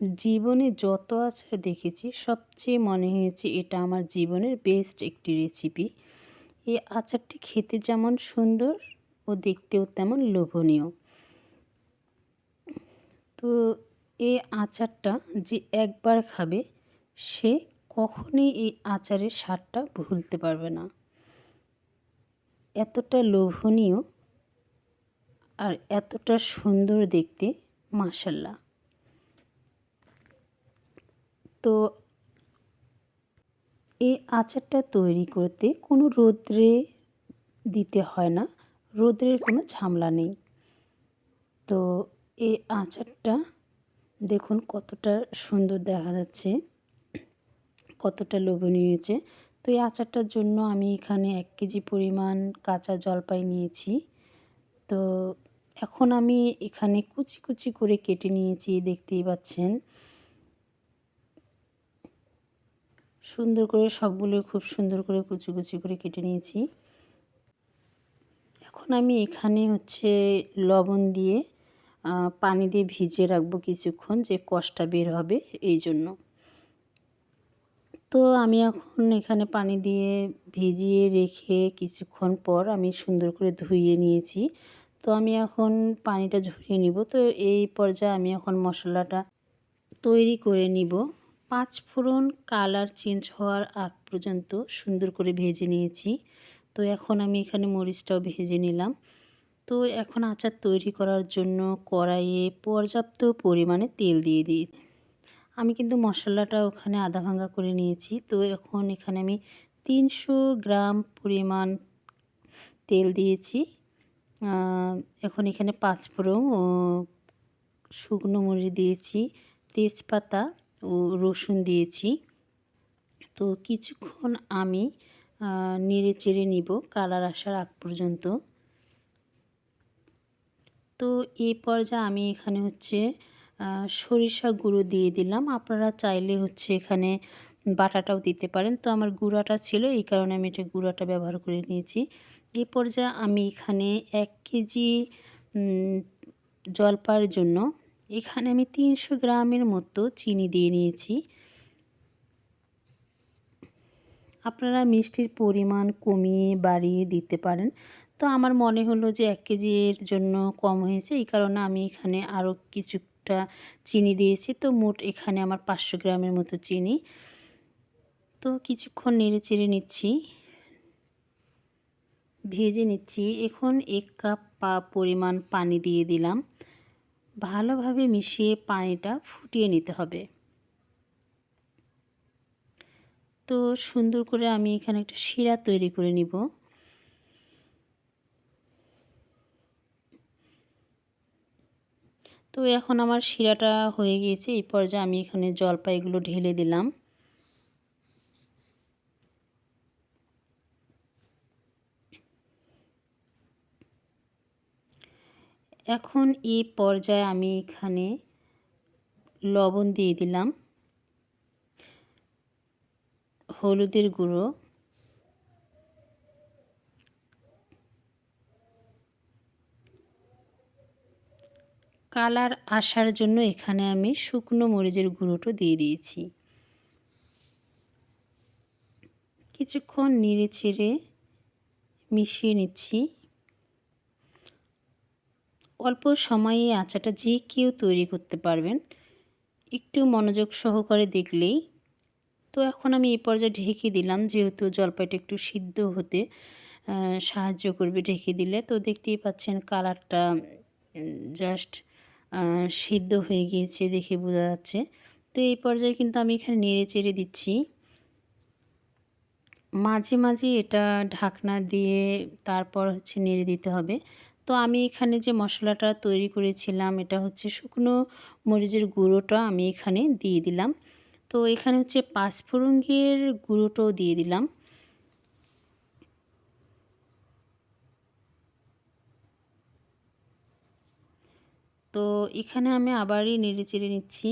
জীবনে যত আচার দেখেছি, সবচেয়ে মনে হয়েছে এটা আমার জীবনের বেস্ট একটি রেসিপি এই আচারটি খেতে যেমন সুন্দর ও দেখতেও তেমন লোভনীয়। তো এই আচারটা যে একবার খাবে, সে কখনই এই আচারের স্বাদটা ভুলতে পারবে না। এতটা লোভনীয় আর এতটা সুন্দর দেখতে মাসাল্লাহ তো এই আচারটা তৈরি করতে কোনো রোদ্রে দিতে হয় না। রোদ্রের কোনো ঝামেলা নেই। তো এই আচারটা দেখুন কতটা সুন্দর দেখা যাচ্ছে, কতটা লোভনীয় হয়েছে। তো এই আচারটার জন্য আমি এখানে এক কেজি পরিমাণ কাঁচা জলপাই নিয়েছি। তো এখন আমি এখানে কুচি কুচি করে কেটে নিয়েছি, দেখতেই পাচ্ছেন। সুন্দর করে সবগুলো খুব সুন্দর করে কুচি কুচি করে কেটে নিয়েছি। এখন আমি এখানে হচ্ছে লবণ দিয়ে পানি দিয়ে ভিজিয়ে রাখব কিছুক্ষণ যে কষটা বের হবে এই জন্য। তো আমি এখন এখানে পানি দিয়ে ভিজিয়ে রেখে কিছুক্ষণ পর আমি সুন্দর করে ধুইয়ে নিয়েছি। তো আমি এখন পানিটা ঝরিয়ে নিব। তো এই পর্যায়ে আমি এখন মশলাটা তৈরি করে নিব। পাঁচ ফোড়ন কালার চেঞ্জ হওয়ার আগ পর্যন্ত সুন্দর করে ভেজে নিয়েছি। তো এখন আমি এখানে মরিচটাও ভেজে নিলাম। তো এখন আচার তৈরি করার জন্য কড়াইয়ে পর্যাপ্ত পরিমাণে তেল দিয়ে দিই। আমি কিন্তু মশলাটা ওখানে আধা ভাঙ্গা করে নিয়েছি। তো এখন এখানে আমি তিনশো গ্রাম পরিমাণ তেল দিয়েছি। এখন এখানে পাঁচফোড়ন ও শুকনো মরিচ দিয়েছি। তেজপাতা ও রসুন দিয়েছি। তো কিছুক্ষণ আমি নেড়ে চেড়ে নিব, কালার আসার আগ পর্যন্ত। তো এই পর্যায়ে আমি এখানে হচ্ছে সরিষা গুঁড়ো দিয়ে দিলাম। আপনারা চাইলে হচ্ছে এখানে বাটাটাও দিতে পারেন। তো আমার গুঁড়াটা ছিল, এই কারণে আমি এটা গুঁড়াটা ব্যবহার করে নিয়েছি। এই পর্যায়ে আমি এখানে এক কেজি জলপাইয়ের জন্য এখানে আমি তিনশো গ্রামের মতো চিনি দিয়ে নিয়েছি। আপনারা মিষ্টির পরিমাণ কমিয়ে বাড়িয়ে দিতে পারেন। তো আমার মনে হলো যে এক কেজির জন্য কম হয়েছে, এই কারণে আমি এখানে আরও কিছুটা চিনি দিয়েছি। তো মোট এখানে আমার পাঁচশো গ্রামের মতো চিনি। তো কিছুক্ষণ নেড়ে চেড়ে নিচ্ছি। ভেজে নিচ্ছি। এখন এক কাপ পরিমাণ পানি দিয়ে দিলাম। ভালোভাবে মিশিয়ে পানিটা ফুটিয়ে নিতে হবে। তো সুন্দর করে আমি এখানে একটা শিরা তৈরি করে নিব। তো এখন আমার শিরাটা হয়ে গিয়েছে, এই পর্যায়ে আমি এখানে জলপাইগুলো ঢেলে দিলাম। এখন এই পর্যায়ে আমি এখানে লবণ দিয়ে দিলাম, হলুদের গুঁড়ো, কালার আসার জন্য এখানে আমি শুকনো মরিচের গুঁড়োটা দিয়ে দিয়েছি। কিছুক্ষণ নেড়ে ছেড়ে মিশিয়ে নিচ্ছি। অল্প সময়ে আচাটা যে কেউ তৈরি করতে পারবেন, একটু মনোযোগ সহকারে দেখলেই। তো এখন আমি এই পর্যায়ে ঢেকে দিলাম, যেহেতু জলপাইটা একটু সিদ্ধ হতে সাহায্য করবে ঢেকে দিলে। তো দেখতেই পাচ্ছেন কালারটা জাস্ট সিদ্ধ হয়ে গিয়েছে দেখে বোঝা যাচ্ছে। তো এই পর্যায়ে কিন্তু আমি এখানে নেড়ে চেড়ে দিচ্ছি। মাঝে মাঝে এটা ঢাকনা দিয়ে তারপর হচ্ছে নেড়ে দিতে হবে। তো আমি এখানে যে মশলাটা তৈরি করেছিলাম, এটা হচ্ছে শুকনো মরিচের গুঁড়োটা আমি এখানে দিয়ে দিলাম। তো এখানে হচ্ছে পাঁচফোড়ঙ্গের গুঁড়োটাও দিয়ে দিলাম। তো এখানে আমি আবারই নেড়ে চেড়ে নিচ্ছি।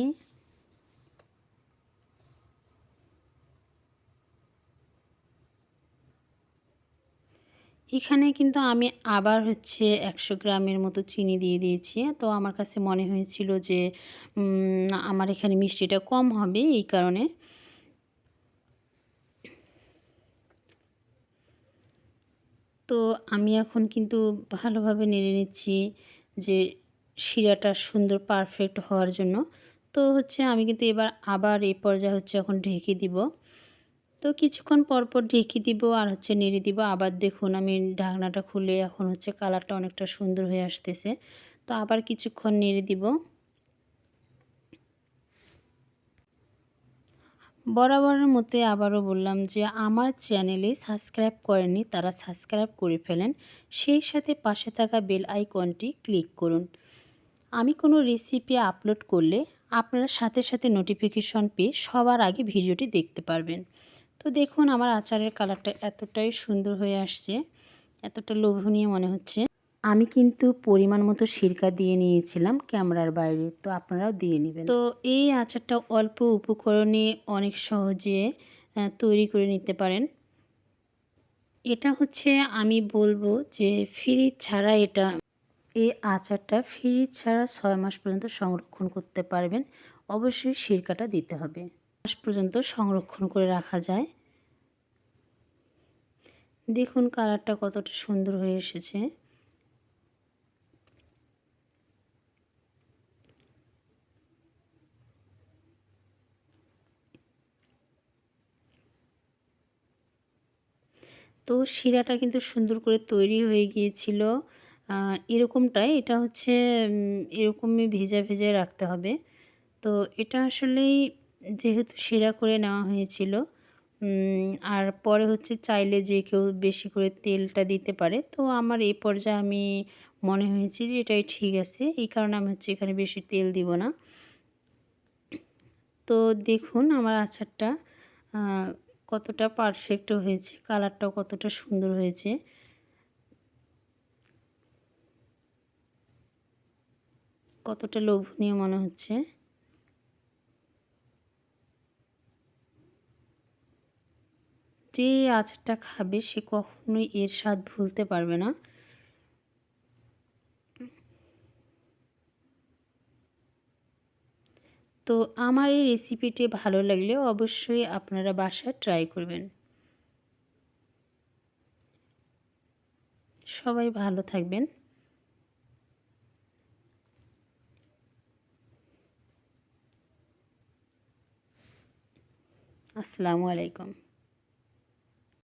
এখানে কিন্তু আমি আবার হচ্ছে একশো গ্রামের মতো চিনি দিয়ে দিয়েছি। তো আমার কাছে মনে হয়েছিল যে আমার এখানে মিষ্টিটা কম হবে এই কারণে। তো আমি এখন কিন্তু ভালোভাবে নেড়ে নিচ্ছি যে শিরাটা সুন্দর পারফেক্ট হওয়ার জন্য। তো হচ্ছে আমি কিন্তু এবার আবার এই পর্যায়ে হচ্ছে এখন ঢেকে দিব। তো কিছুক্ষণ পরপর ঢেকে দিব আর হচ্ছে নেড়ে দিব। আবার দেখুন আমি ঢাকনাটা খুলে এখন হচ্ছে কালারটা অনেকটা সুন্দর হয়ে আসতেছে। তো আবার কিছুক্ষণ নেড়ে দিব। বরাবরের মতে আবারও বললাম যে আমার চ্যানেলে সাবস্ক্রাইব করেনি তারা সাবস্ক্রাইব করে ফেলেন। সেই সাথে পাশে থাকা বেল আইকনটি ক্লিক করুন। আমি কোনো রেসিপি আপলোড করলে আপনারা সাথে সাথে নোটিফিকেশন পেয়ে সবার আগে ভিডিওটি দেখতে পারবেন। তো দেখুন আমার আচারের কালারটা এতটাই সুন্দর হয়ে আসছে, এতটা লোভনীয় মনে হচ্ছে। আমি কিন্তু পরিমাণ মতো সিরকা দিয়ে নিয়েছিলাম ক্যামেরার বাইরে, তো আপনারাও দিয়ে নেবেন। তো এই আচারটা অল্প উপকরণে অনেক সহজে তৈরি করে নিতে পারেন। এটা হচ্ছে আমি বলব যে ফ্রিজ ছাড়া এটা, এই আচারটা ফ্রিজ ছাড়া ছয় মাস পর্যন্ত সংরক্ষণ করতে পারবেন। অবশ্যই সিরকাটা দিতে হবে। মাস পর্যন্ত সংরক্ষণ করে রাখা যায়। দেখুন কালারটা কতটা সুন্দর হয়ে এসেছে। তো শিরাটা কিন্তু সুন্দর করে তৈরি হয়ে গিয়েছিল। এরকমটাই, এটা হচ্ছে এরকমই ভেজা ভেজে রাখতে হবে। তো এটা আসলেই যেহেতু শিরা করে নেওয়া হয়েছিল আর পরে হচ্ছে চাইলে যে কেউ বেশি করে তেলটা দিতে পারে। তো আমার এই পর্যায়ে আমি মনে হয়েছে যে এটাই ঠিক আছে, এই কারণে আমি হচ্ছে এখানে বেশি তেল দিব না। তো দেখুন আমার আচারটা কতটা পারফেক্ট হয়েছে কালারটাও কতটা সুন্দর হয়েছে। কতটা লোভনীয় মনে হচ্ছে। যে আচারটা খাবে সে কখনোই এর স্বাদ ভুলতে পারবে না। তো আমার এই রেসিপিটি ভালো লাগলে অবশ্যই আপনারা বাসায় ট্রাই করবেন। সবাই ভালো থাকবেন। আসসালামু আলাইকুম।